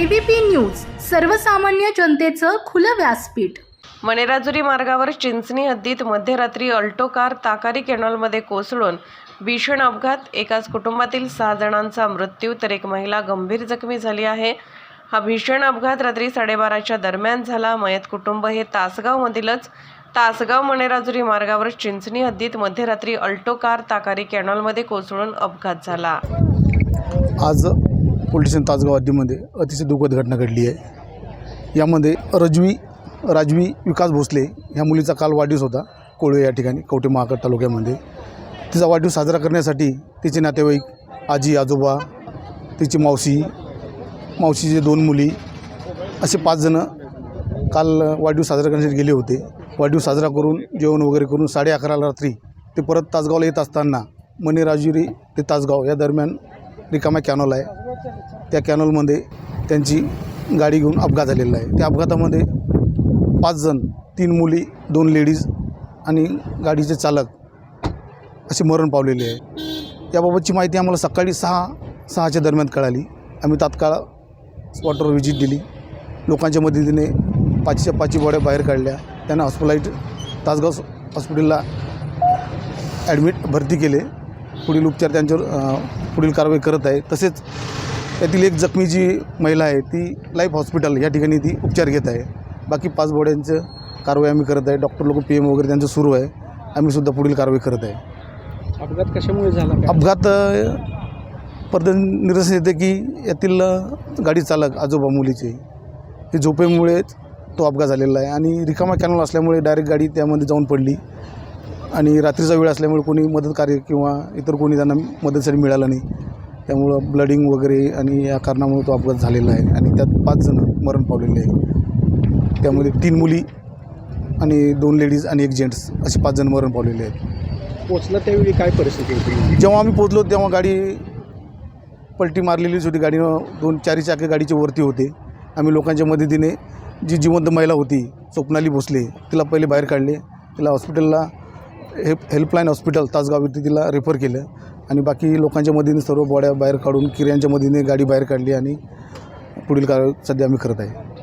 ABP news सर्वसामान्य जनतेचं खुलं व्यासपीठ. मणेराजुरी मार्गावर चिंचणी हद्दीत मध्यरात्री अल्टो कार ताकारी कॅनॉलमध्ये कोसळून भीषण अपघात. एकाच कुटुंबातील सहा जणांचा मृत्यू तर एक महिला गंभीर जखमी झाली आहे. हा भीषण अपघात रात्री साडेबाराच्या दरम्यान झाला. मयत कुटुंब हे तासगावमधीलच तासगाव मणेराजुरी मार्गावर चिंचणी हद्दीत मध्यरात्री अल्टो कार ताकारी कॅनॉलमध्ये कोसळून अपघात झाला. आज पोलीस तासगाव हद्दीमध्ये अतिशय दुःखद घटना घडली आहे. यामध्ये रजवी राजवी विकास भोसले ह्या मुलीचा काल वाढदिवस होता. कोळवे या ठिकाणी कवठे महाकाळ तालुक्यामध्ये. तिचा वाढदिवस साजरा करण्यासाठी तिचे नातेवाईक आजी आजोबा तिची मावशी मावशीचे दोन मुली असे पाच जणं काल वाढदिवस साजरा करण्यासाठी गेले होते. वाढदिवस साजरा करून जेवण वगैरे करून साडे अकराला रात्री ते परत तासगावला येत असताना मणिराजुरी ते तासगाव या दरम्यान रिकामा कॅनॉल आहे. त्या कॅनॉलमध्ये त्यांची गाडी घेऊन अपघात झालेला आहे. त्या अपघातामध्ये पाच जण तीन मुली दोन लेडीज आणि गाडीचे चालक असे मरण पावलेले आहे. याबाबतची माहिती आम्हाला सकाळी सहा सहाच्या दरम्यान कळाली. आम्ही तात्काळ स्पॉटवर व्हिजिट दिली. लोकांच्या मदतीने पाचशे पाचशे बॉड्या बाहेर काढल्या. त्यांना हॉस्पिटलाइट तासगाव हॉस्पिटलला ॲडमिट भरती केले. पुढील उपचार त्यांच्यावर पुढील कारवाई करत आहे. तसेच त्यातील एक जखमी जी महिला आहे ती लाईफ हॉस्पिटल या ठिकाणी ती उपचार घेत आहे. बाकी पाच बॉड्यांचं कारवाई आम्ही करत आहे. डॉक्टर लोक पी एम वगैरे त्यांचं सुरू आहे. आम्ही सुद्धा पुढील कारवाई करत आहे. अपघात कशामुळे झाला? अपघात परत निरसन येते की यातील गाडी चालक आजोबा मुलीचे हे झोपेमुळे तो अपघात झालेला आहे. आणि रिकामा कॅनल असल्यामुळे डायरेक्ट गाडी त्यामध्ये जाऊन पडली. आणि रात्रीचा वेळ असल्यामुळे कोणी मदत कार्य किंवा इतर कोणी त्यांना मदतीसाठी मिळालं नाही. त्यामुळं ब्लडिंग वगैरे आणि या कारणामुळे तो अपघात झालेला आहे आणि त्यात पाच जण मरण पावलेले आहे. त्यामध्ये तीन मुली आणि दोन लेडीज आणि एक जेंट्स असे पाच जण मरण पावलेले आहेत. पोचला त्यावेळी काय परिस्थिती होती? जेव्हा आम्ही पोचलो तेव्हा गाडी पलटी मारलेलीच होती. गाडीनं दोन चारी चाकी गाडीचे वरती होते. आम्ही लोकांच्या मदतीने जी जिवंत महिला होती स्वप्नाली भोसले तिला पहिले बाहेर काढले. तिला हॉस्पिटलला हे हेल्पलाईन हॉस्पिटल तासगाव इथे तिला रेफर केलं. आणि बाकी लोकांच्या मदतीने सर्व बॉड्या बाहेर काढून किऱ्यांच्या मदतीने गाडी बाहेर काढली आणि पुढील कारवाई सध्या आम्ही करत आहे.